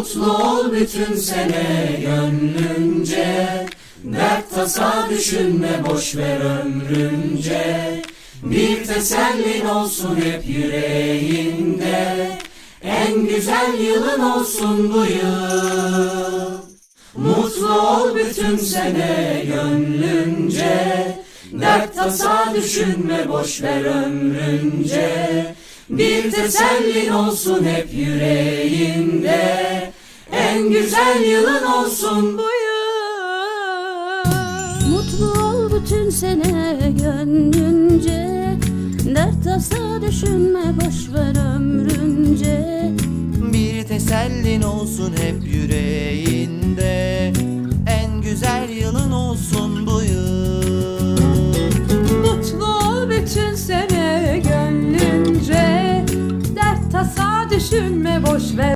Mutlu ol bütün sene gönlünce. Dert tasa düşünme boş ver ömrünce. Bir tesellin olsun hep yüreğinde. En güzel yılın olsun bu yıl. Mutlu ol bütün sene gönlünce. Dert tasa düşünme boş ver ömrünce. Bir tesellin olsun hep yüreğinde En güzel yılın olsun bu yıl. Mutlu ol bütün sene gönlünce. Dert tasa düşünme boş ver ömrünce. Bir tesellin olsun hep yüreğinde. En güzel yılın olsun bu yıl. Mutlu ol bütün sene gönlünce. Dert tasa düşünme boş ver